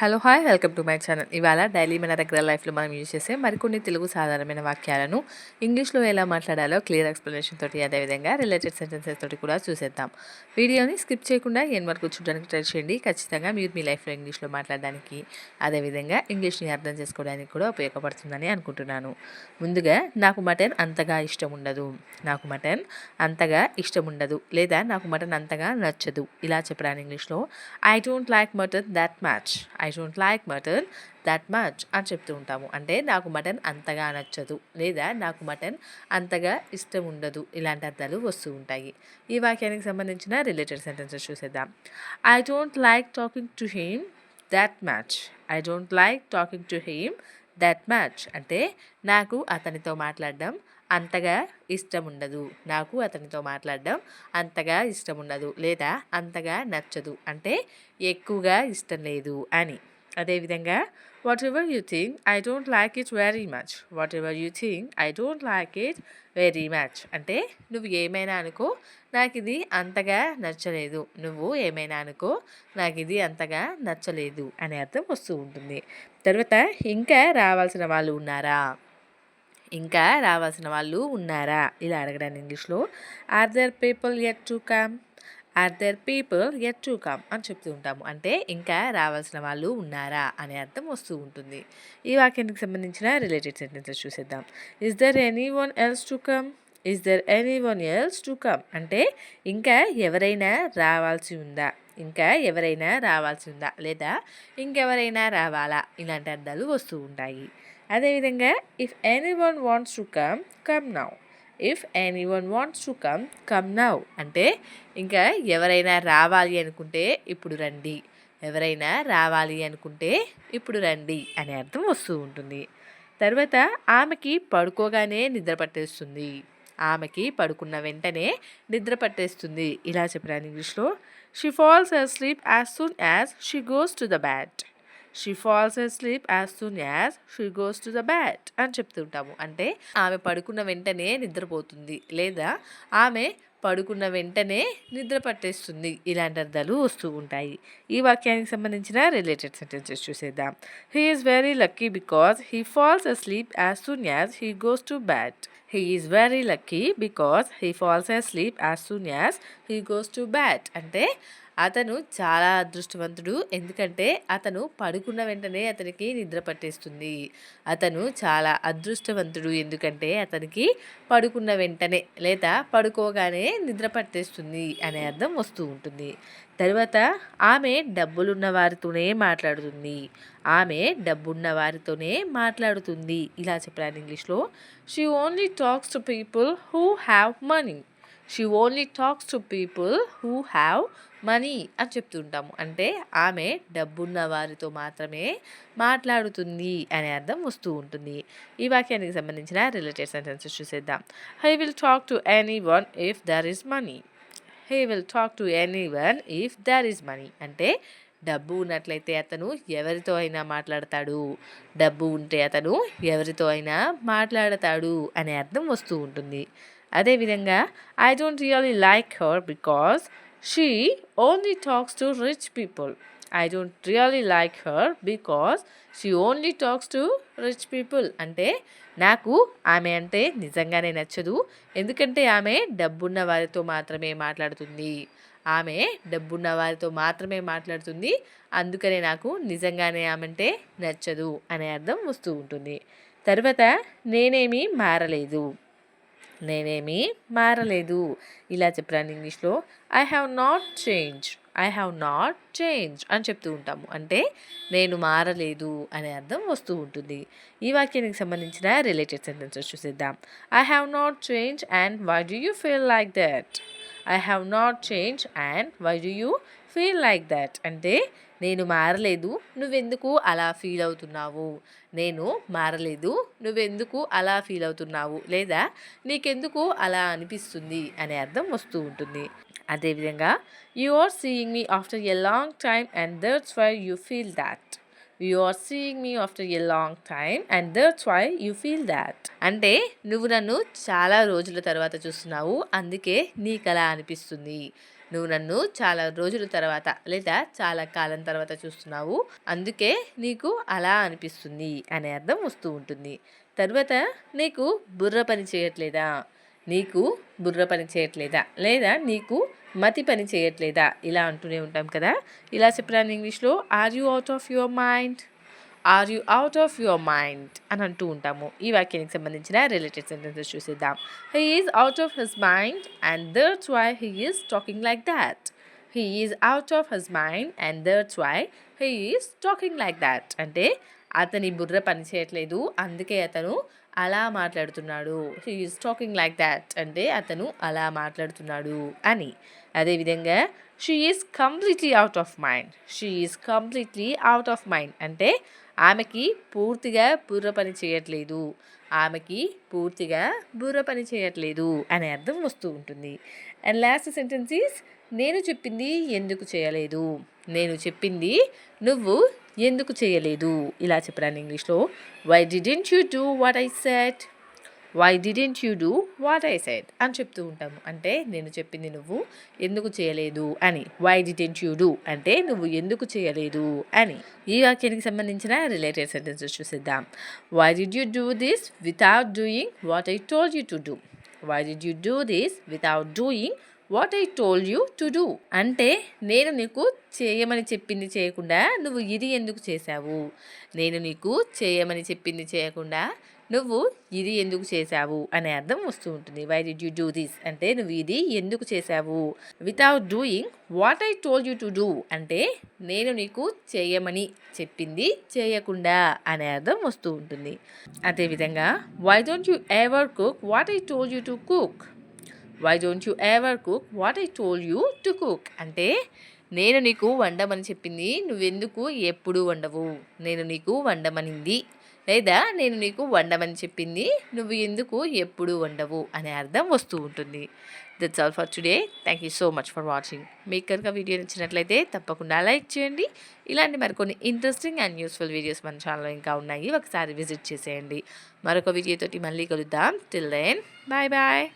Hello hi. Welcome to my channel. ఇవాళ daily మన దగ్గర లైఫ్లో మనం యూజ్ చేసే మరికొన్ని తెలుగు సాధారణమైన వాక్యాలను ఇంగ్లీష్లో ఎలా మాట్లాడాలో క్లియర్ ఎక్స్ప్లెనేషన్ తోటి అదేవిధంగా రిలేటెడ్ సెంటెన్సెస్ తోటి కూడా చూసేద్దాం. వీడియోని స్కిప్ చేయకుండా ఎన్ వరకు చూడడానికి ట్రై చేయండి. ఖచ్చితంగా మీరు మీ లైఫ్లో ఇంగ్లీష్లో మాట్లాడడానికి అదేవిధంగా ఇంగ్లీష్ని అర్థం చేసుకోవడానికి కూడా ఉపయోగపడుతుందని అనుకుంటున్నాను. ముందుగా నాకు మటన్ అంతగా ఇష్టం ఉండదు. నాకు మటన్ అంతగా ఇష్టం ఉండదు. లేదా నాకు మటన్ అంతగా నచ్చదు. ఇలా చెప్పడానికి ఇంగ్లీష్లో I don't like mutton that much I I don't like mutton that much అని చెప్తూ ఉంటాము. అంటే నాకు మటన్ అంతగా నచ్చదు. లేదా నాకు మటన్ అంతగా ఇష్టం ఉండదు. ఇలాంటి అర్థాలు వస్తూ ఉంటాయి. ఈ వాక్యానికి సంబంధించిన రిలేటెడ్ సెంటెన్సెస్ చూసేద్దాం. I don't like talking to him that much I don't like talking to him that much అంటే నాకు అతనితో మాట్లాడడం అంతగా ఇష్టం ఉండదు నాకు అతనితో మాట్లాడడం అంతగా ఇష్టం ఉండదు లేదా అంతగా నచ్చదు. అంటే ఎక్కువగా ఇష్టం లేదు అని. అదేవిధంగా whatever you think I don't like it very much whatever you think I don't like it very much అంటే నువ్వు ఏమైనా అనుకో నాకు ఇది అంతగా నచ్చలేదు. నువ్వు ఏమైనా అనుకో నాకు ఇది అంతగా నచ్చలేదు. అనే అర్థం వస్తూ ఉంటుంది. తర్వాత ఇంకా రావాల్సిన వాళ్ళు ఉన్నారా? ఇంకా రావాల్సిన వాళ్ళు ఉన్నారా? ఇలా అడగడానికి ఇంగ్లీష్లో. Are there people yet to come are there people yet to come అని చెప్తూ ఉంటాము. అంటే ఇంకా రావాల్సిన వాళ్ళు ఉన్నారా? అనే అర్థం వస్తూ ఉంటుంది. ఈ వాక్యానికి సంబంధించిన రిలేటెడ్ సెంటెన్సెస్ చూసేద్దాం. Is there anyone else to come is there anyone else to come అంటే ఇంకా ఎవరైనా రావాల్సి ఉందా? ఇంకా ఎవరైనా రావాల్సి ఉందా? లేదా ఇంకెవరైనా రావాలా? ఇలాంటి అర్థాలు వస్తూ ఉంటాయి. అదేవిధంగా if anyone wants to come come now if anyone wants to come come now అంటే ఇంకా ఎవరైనా రావాలి అనుకుంటే ఇప్పుడు రండి. ఎవరైనా రావాలి అనుకుంటే ఇప్పుడు రండి అనే అర్థం వస్తూ ఉంటుంది. తర్వాత ఆమెకి పడుకోగానే నిద్ర పట్టేస్తుంది. ఆమెకి పడుకున్న వెంటనే నిద్ర పట్టేస్తుంది. ఇలా చెప్పాను ఇంగ్లీష్లో. She falls asleep as soon as she goes to the bed she falls asleep as soon as she goes to the bed అని చెప్తుంటాము. అంటే ఆమె పడుకున్న వెంటనే నిద్రపోతుంది లేదా ఆమె పడుకున్న వెంటనే నిద్ర పట్టేస్తుంది ఇలాంటి అర్థాలు వస్తూ ఉంటాయి. ఈ వాక్యానికి సంబంధించిన రిలేటెడ్ సెంటెన్సెస్ చూసేద్దాం. He is very lucky because he falls asleep as soon as he goes to bed he is very lucky because he falls asleep as soon as he goes to bed అంటే అతను చాలా అదృష్టవంతుడు. ఎందుకంటే అతను పడుకున్న వెంటనే అతనికి నిద్ర పట్టేస్తుంది. అతను చాలా అదృష్టవంతుడు. ఎందుకంటే అతనికి పడుకున్న వెంటనే లేదా పడుకోగానే నిద్ర పట్టేస్తుంది అనే అర్థం వస్తూ ఉంటుంది. తర్వాత ఆమె డబ్బులున్న వారితోనే మాట్లాడుతుంది. ఆమె డబ్బున్న వారితోనే మాట్లాడుతుంది. ఇలా చెప్పాను ఇంగ్లీష్లో she only talks to people who have money she only talks to people who have money అని చెప్తుంటాము. అంటే ఆమె డబ్బున్న వారితో మాత్రమే మాట్లాడుతుంది అనే అర్థం వస్తూ ఉంటుంది. ఈ వాక్యానికి సంబంధించిన రిలేటెడ్ సెంటెన్సెస్ చూసేద్దాం. He will talk to anyone if there is money he will talk to anyone if there is money అంటే డబ్బు ఉన్నట్లయితే అతను ఎవరితో అయినా మాట్లాడతాడు. డబ్బు ఉంటే అతను ఎవరితో అయినా మాట్లాడతాడు అనే అర్థం వస్తూ ఉంటుంది. అదేవిధంగా I don't really like her because she only talks to rich people I don't really like her because she only talks to rich people అంటే నాకు ఆమె అంటే నిజంగానే నచ్చదు. ఎందుకంటే ఆమె డబ్బున్న వారితో మాత్రమే మాట్లాడుతుంది. ఆమె డబ్బున్న వారితో మాత్రమే మాట్లాడుతుంది. అందుకనే నాకు నిజంగానే ఆమె అంటే నచ్చదు అనే అర్థం వస్తూ ఉంటుంది. తర్వాత నేనేమీ మారలేదు. నేనేమీ మారలేదు. ఇలా చెప్పాను ఇంగ్లీష్లో I have not change I have not change అని చెప్తూ ఉంటాము. అంటే నేను మారలేదు అనే అర్థం వస్తూ ఉంటుంది. ఈ వాక్యానికి సంబంధించిన రిలేటెడ్ సెంటెన్సెస్ చూసేద్దాం. I have not change and why do you feel like that I have not change and why do you feel like that అంటే నేను మారలేదు నువ్వెందుకు అలా ఫీల్ అవుతున్నావు? నేను మారలేదు నువ్వెందుకు అలా ఫీల్ అవుతున్నావు? లేదా నీకెందుకు అలా అనిపిస్తుంది? అనే అర్థం వస్తూ ఉంటుంది. అదేవిధంగా you are seeing me after a long time and that's why you feel that you are seeing me after a long time and that's why you feel that అంటే నువ్వు నన్ను చాలా రోజుల తర్వాత చూస్తున్నావు. అందుకే నీకు అలా అనిపిస్తుంది. నువ్వు నన్ను చాలా రోజుల తర్వాత లేదా చాలా కాలం తర్వాత చూస్తున్నావు. అందుకే నీకు అలా అనిపిస్తుంది అనే అర్థం వస్తూ ఉంటుంది. తర్వాత నీకు బుర్ర పని చేయట్లేదా? నీకు బుర్ర పని చేయట్లేదా? లేదా నీకు మతి పని చేయట్లేదా? ఇలా అంటూనే ఉంటాం కదా? ఇలా చెప్పడానికి ఇంగ్లీష్లో are you out of your mind are you out of your mind అని అంటూ ఉంటాము. ఈ వాక్యానికి సంబంధించిన రిలేటెడ్ సెంటెన్సెస్ చూసేద్దాం. He is out of his mind and that's why he is talking like that he is out of his mind and that's why he is talking like that అంటే అతని బుర్ర పని చేయట్లేదు. అందుకే అతను అలా మాట్లాడుతున్నాడు. హీఈస్ టాకింగ్ లైక్ దాట్ అంటే అతను అలా మాట్లాడుతున్నాడు అని. అదేవిధంగా she is completely out of mind she is completely out of mind అంటే ఆమెకి పూర్తిగా బుర్ర పని చేయట్లేదు. ఆమెకి పూర్తిగా బుర్ర పని చేయట్లేదు అనే అర్థం వస్తూ ఉంటుంది. అండ్ లాస్ట్ సెంటెన్స్ ఈస్ నేను చెప్పింది ఎందుకు చేయలేదు? నేను చెప్పింది నువ్వు ఎందుకు చేయలేదు? ఇలా చెప్పడానికి ఇంగ్లీష్లో. Why didn't you do what I said why didn't you do what I said అని చెప్తూ ఉంటాము. అంటే నేను చెప్పింది నువ్వు ఎందుకు చేయలేదు అని. వై డిడెంట్ యూ డూ అంటే నువ్వు ఎందుకు చేయలేదు అని. ఈ వాక్యానికి సంబంధించిన related sentences చూసిద్దాం. Why did you do this without doing what I told you to do why did you do this without doing what I told you to do అంటే నేను నీకు చేయమని చెప్పింది చేయకుండా నువ్వు ఇది ఎందుకు చేశావు? నేను నీకు చేయమని చెప్పింది చేయకుండా నువ్వు ఇది ఎందుకు చేశావు? అనే అర్థం వస్తూ ఉంటుంది. Why did you do this అంటే నువ్వు ఇది ఎందుకు చేశావు? Without doing what I told you to do అంటే నేను నీకు చేయమని చెప్పింది చేయకుండా అనే అర్థం వస్తూ ఉంటుంది. అదేవిధంగా why don't you ever cook what I told you to cook why don't you ever cook what I told you to cook అంటే నేను నీకు వండమని చెప్పింది నువ్వెందుకు ఎప్పుడు వండవు? నేను నీకు వండమనింది. లేదా నేను నీకు వండమని చెప్పింది నువ్వు ఎందుకు ఎప్పుడు వండవు? అనే అర్థం వస్తూ ఉంటుంది. That's all for today thank you so much for watching మీకు కనుక వీడియో నచ్చినట్లయితే తప్పకుండా లైక్ చేయండి. ఇలాంటి మరికొన్ని ఇంట్రెస్టింగ్ అండ్ యూస్ఫుల్ వీడియోస్ మన ఛానల్లో ఇంకా ఉన్నాయి. ఒకసారి విజిట్ చేసేయండి. మరొక వీడియోతోటి మళ్ళీ కలుద్దాం. Till then bye bye